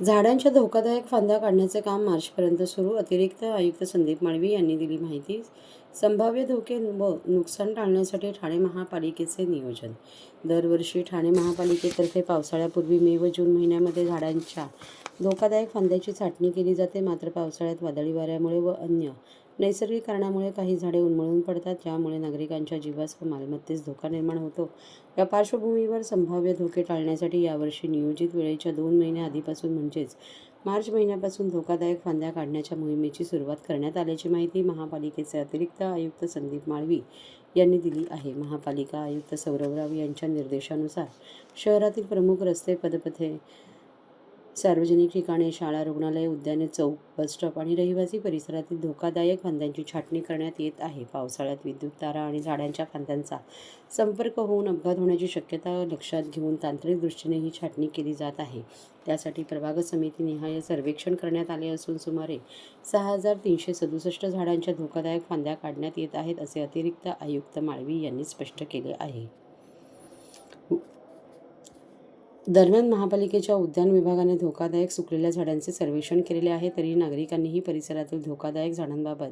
झाडांच्या धोकादायक फांद्या काढण्याचे काम मार्चपर्यंत सुरू. अतिरिक्त आयुक्त संदीप माळवी यांनी दिली माहिती. संभाव्य धोके व नुकसान टाळण्यासाठी ठाणे महापालिकेचे नियोजन. दरवर्षी ठाणे महापालिकेतर्फे पावसाळ्यापूर्वी मे व जून महिन्यामध्ये झाडांच्या धोकादायक फांद्याची छाटणी केली जाते. मात्र पावसाळ्यात वादळी वाऱ्यामुळे व अन्य नैसर्गिक कारणामुळे काही झाडे उन्मळून पडतात ज्यामुळे नागरिकांच्या जीवास व मालमत्तेस धोका निर्माण होतो. या पार्श्वभूमीवर संभाव्य धोके टाळण्यासाठी यावर्षी नियोजित वेळेच्या दोन महिन्या आधीपासून म्हणजेच मार्च महिन्यापासून धोकादायक फांद्या काढण्याच्या मोहिमेची सुरुवात करण्यात आल्याची माहिती महापालिकेचे अतिरिक्त आयुक्त संदीप माळवी यांनी दिली आहे. महापालिका आयुक्त सौरभराव यांच्या निर्देशानुसार शहरातील प्रमुख रस्ते पदपथे सार्वजनिक ठिकाणे शाळा रुग्णालय उद्याने चौक बस स्टॉप आणि रहिवासी परिसरातील धोकादायक फांद्यांची छाटणी करण्यात येत आहे. पावसाळ्यात विद्युत तारा आणि झाडांच्या फांद्यांचा संपर्क होऊन अपघात होण्याची शक्यता लक्षात घेऊन तांत्रिक दृष्टीने ही छाटणी केली जात आहे. त्यासाठी प्रभाग समितीनिहाय सर्वेक्षण करण्यात आले असून सुमारे सहा हजार तीनशे सदुसष्ट झाडांच्या धोकादायक फांद्या काढण्यात येत आहेत असे अतिरिक्त आयुक्त माळवी यांनी स्पष्ट केले आहे. दरम्यान महापालिकेच्या उद्यान विभागाने धोकादायक सुकलेल्या झाडांचे सर्वेक्षण केलेले आहे तरीही नागरिकांनीही परिसरातील धोकादायक झाडांबाबत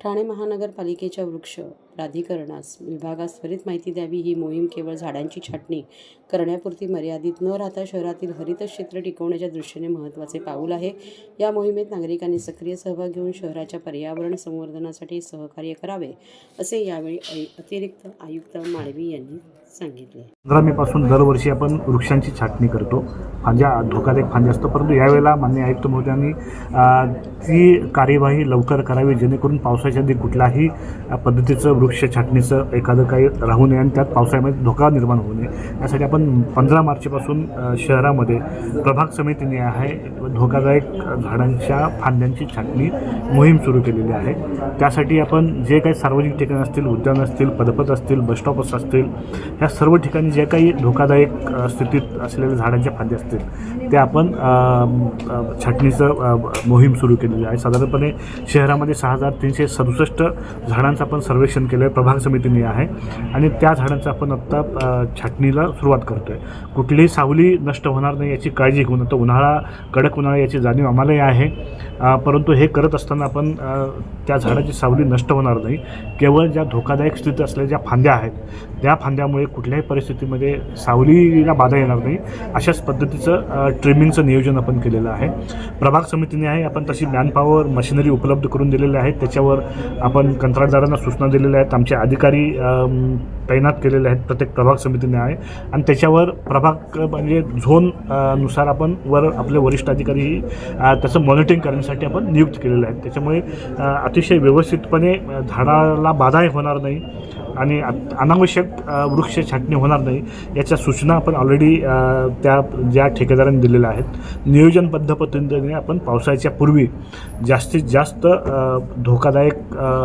ठाणे महानगरपालिकेच्या वृक्ष प्राधिकरणास विभागास त्वरित माहिती द्यावी. ही मोहीम केवळ झाडांची छाटणी करण्यापुरती मर्यादित न राहता शहरातील हरित क्षेत्र टिकवण्याच्या दृष्टीने महत्त्वाचे पाऊल आहे. या मोहिमेत नागरिकांनी सक्रिय सहभाग घेऊन शहराच्या पर्यावरण संवर्धनासाठी सहकार्य करावे असे यावेळी अतिरिक्त आयुक्त माळवी यांनी सांगितले. पंधरा दरवर्षी आपण वृक्षांची छाटणी करतो. फांद्या धोकादायक फांद्या असतो परंतु यावेळेला मान्य आयुक्त महोदयांनी ती कार्यवाही लवकर करावी जेणेकरून पावसाच्या आधी कुठल्याही पद्धतीचं वृक्ष छाटणीचं एखादं काही राहू नये आणि त्यात पावसाळ्यामध्ये धोका निर्माण होऊ नये. यासाठी आपण पंधरा मार्चपासून शहरामध्ये प्रभाग समितीने आहे धोकादायक झाडांच्या फांद्यांची छाटणी मोहीम सुरू केलेली आहे. त्यासाठी आपण जे काही सार्वजनिक ठिकाणं असतील उद्यान असतील पदपथ असतील बसस्टॉप्स असतील ह्या सर्व ठिकाणी जे काही धोकादायक स्थितीत असलेल्या झाडांच्या फांद्या असतील त्या आपण छाटणीचं मोहीम सुरू केलेली आहे. साधारणपणे शहरामध्ये सहा हजार तीनशे सदुसष्ट झाडांचं आपण सर्वेक्षण केलं आहे प्रभाग समितीने आहे. आणि त्या झाडांचं आपण आत्ता छाटणीला सुरुवात करतो आहे कुठलीही सावली नष्ट होणार नाही याची काळजी घेऊन आता उन्हाळा कडक उन्हाळा याची जाणीव आम्हालाही आहे. परंतु हे करत असताना आपण त्या झाडाची सावली नष्ट होणार नाही. केवळ ज्या धोकादायक स्थितीत असलेल्या ज्या फांद्या आहेत त्या फांद्यामुळे कुठल्याही परिस्थितीमध्ये सावलीला बाधा येणार नाही. अशाच पद्धतीचं ट्रिमिंगचं नियोजन आपण केलेलं आहे. प्रभाग समितीने आहे आपण तशी मॅनपॉवर मशिनरी उपलब्ध करून दिलेली आहेत त्याच्यावर आपण कंत्राटदारांना सूचना दिलेल्या आहेत आमचे अधिकारी तैनात केलेले आहेत प्रत्येक प्रभाग समितीने आहे. आणि त्याच्यावर प्रभाग म्हणजे झोननुसार आपण वर आपले वरिष्ठ अधिकारी त्याचं मॉनिटरिंग करण्यासाठी आपण नियुक्त केलेले आहेत. त्याच्यामुळे अतिशय व्यवस्थितपणे झाडाला बाधाही होणार नाही आणि अनावश्यक वृक्ष छाटणी होणार नाही याच्या सूचना आपण ऑलरेडी त्या ज्या ठेकेदारांनी दिलेल्या आहेत. नियोजनबद्ध पद्धतीने आपण पावसाळ्याच्या पूर्वी जास्तीत जास्त धोकादायक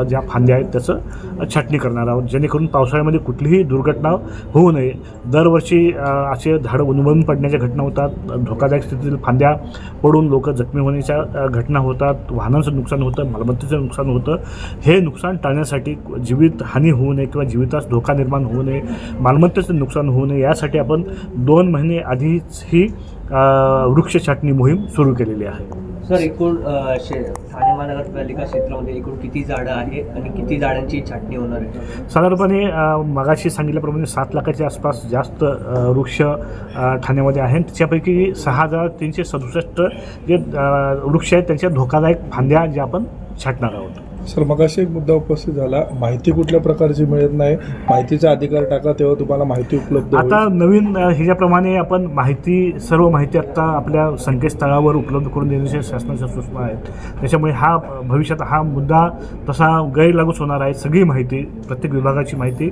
ज्या फांद्या आहेत त्याचं छाटणी करणार आहोत. जेणेकरून पावसाळ्यामध्ये कुठलीही दुर्घटना होऊ नये. दरवर्षी असे झाडं उन्मळून पडण्याच्या घटना होतात. धोकादायक स्थितीतील फांद्या पडून लोक जखमी होण्याच्या घटना होतात. वाहनांचं नुकसान होतं मालमत्तेचं नुकसान होतं. हे नुकसान टाळण्यासाठी जीवित हानी होऊ नये किंवा जीवितास धोका निर्माण होऊ नये. मालमत्तेचं नुकसान होऊ नये यासाठी आपण दोन महिने आधीच ही वृक्ष छाटणी मोहीम सुरू केलेली आहे. सर एकूण शे ठाणे महानगरपालिका क्षेत्रामध्ये एकूण किती झाडं आहे आणि किती झाडांची छाटणी होणार आहे? साधारणपणे मगाशी सांगितल्याप्रमाणे सात लाखाच्या आसपास जास्त वृक्ष ठाण्यामध्ये आहेत. त्याच्यापैकी सहा हजार तीनशे सदुसष्ट जे वृक्ष आहेत त्यांच्या धोकादायक फांद्या ज्या आपण छाटणार आहोत. सर मगाशी एक मुद्दा उपस्थित झाला. माहिती कुठल्या प्रकारची मिळत नाही. माहितीचा अधिकार टाका तेव्हा तुम्हाला माहिती उपलब्ध. आता नवीन ह्याच्याप्रमाणे आपण माहिती सर्व माहिती आता आपल्या संकेतस्थळावर उपलब्ध करून देण्याच्या शासनाच्या सूचना आहेत त्याच्यामुळे हा भविष्यात हा मुद्दा तसा गैरलागूच होणार आहे. सगळी माहिती प्रत्येक विभागाची माहिती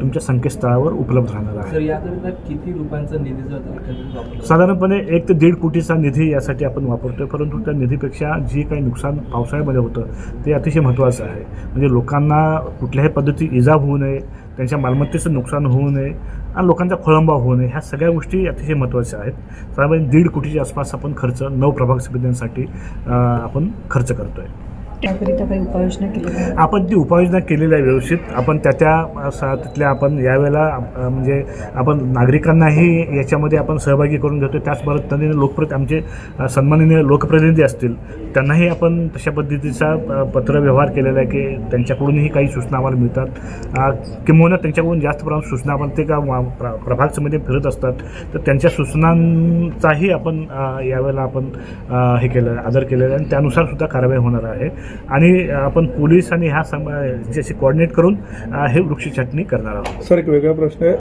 तुमच्या संकेतस्थळावर उपलब्ध राहणार आहे. सर याकरिता किती रुपयांचा निधी साधारणपणे एक ते दीड कोटीचा निधी यासाठी आपण वापरतोय परंतु त्या निधीपेक्षा जी काही नुकसान पावसाळ्यामध्ये होतं ते अतिशय अतिशय महत्त्वाचं आहे. म्हणजे लोकांना कुठल्याही पद्धती इजा होऊ नये त्यांच्या मालमत्तेचं नुकसान होऊ नये आणि लोकांचा खोळंबा होऊ नये ह्या सगळ्या गोष्टी अतिशय महत्त्वाच्या आहेत. साधारण दीड कोटीच्या आसपास आपण खर्च नऊ प्रभाग समित्यांसाठी आपण खर्च करतो आहे त्याकरिता काही उपाययोजना केली आपण ती उपाययोजना केलेली आहे व्यवस्थित आपण त्या त्या सा तिथल्या आपण यावेळेला म्हणजे आपण नागरिकांनाही याच्यामध्ये आपण सहभागी करून घेतो त्याच पद्धतीने लोकप्रति आमचे सन्माननीय लोकप्रतिनिधी असतील त्यांनाही आपण तशा पद्धतीचा पत्र पत्रव्यवहार केलेला आहे की त्यांच्याकडूनही काही सूचना आम्हाला मिळतात. किंबहुना त्यांच्याकडून जास्त प्रमाणात सूचना आपण ते का प्रभाग समिती फिरत असतात तर त्यांच्या सूचनांचाही आपण यावेळेला आपण हे केलं आदर केलेला आहे आणि त्यानुसार सुद्धा कारवाई होणार आहे. आणि आपण पोलीस आणि ह्या सम याच्याशी कॉर्डिनेट करून हे वृक्ष छाटणी करणार आहोत. सर एक वेगळा प्रश्न आहे.